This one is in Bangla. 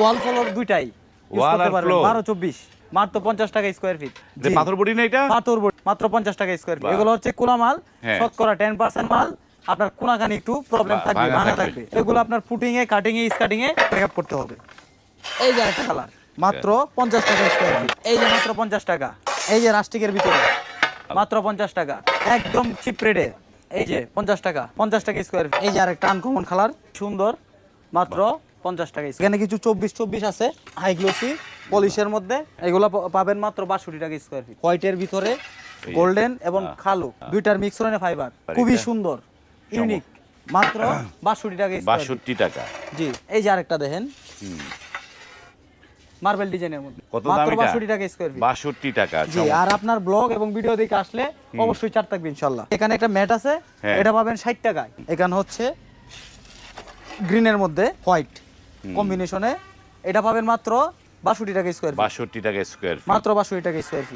ওয়াল ফ্লোর দুইটাই করতে আর floor? বারো চব্বিশ। মাত্র পঞ্চাশ টাকা স্কোয়ার ফিট যে পাথর বডি না এটা? পাথর board, মাত্র পঞ্চাশ টাকা স্কোয়ার ফিট এগুলো হচ্ছে কোলা মাল হ্যাঁ। শতকরা টেন পার্সেন্ট মাল আপনার কোনাখানি একটু প্রবলেম থাকবে ভাঙা থাকবে। এগুলো আপনার ফুটিং এ কাটিং এ স্কাটিং এ ব্রেকআপ করতে হবে। এই যে একটা কালার মাত্র পঞ্চাশ টাকা স্কোয়ার ফিট এই যে মাত্র পঞ্চাশ টাকা। এই যে রাস্টিকের ভিতরে। মাত্র পঞ্চাশ টাকা। একদম চিপ রেটে এই যে পঞ্চাশ টাকা পঞ্চাশ টাকা স্কোয়ার এই যে আরেকটা আনকমন কালার সুন্দর। মাত্র পঞ্চাশ টাকা এখানে কিছু চব্বিশ চব্বিশ আছে হাই গ্লোসি পলিশের মধ্যে। এগুলো পাবেন মাত্র বাষট্টি টাকা স্কোয়ার ফিট হোয়াইটের ভিতরে গোল্ডেন এবং কালো। দুইটার মিক্সরনে ফাইবার খুবই সুন্দর ইউনিক মাত্র বাষট্টি টাকা বাষট্টি টাকা। জি এই যে আরেকটা দেখেন। মার্বেল ডিজাইনের মধ্যে। কত দাম মাত্র এটা বাষট্টি টাকা স্কোয়ার ফিট বাষট্টি টাকা জি আর আপনার ব্লগ এবং ভিডিও দেখে আসলে অবশ্যই চার থাকবে ইনশাল্লাহ। এখানে একটা ম্যাট আছে হ্যাঁ। এটা পাবেন ষাট টাকায়। এখানে হচ্ছে গ্রিনের মধ্যে হোয়াইট কম্বিনেশনে এটা পাবেন মাত্র বাষট্টি টাকা স্কোয়ার বাষট্টি টাকা স্কোয়ার মাত্র বাষট্টি টাকা স্কোয়ার ফিট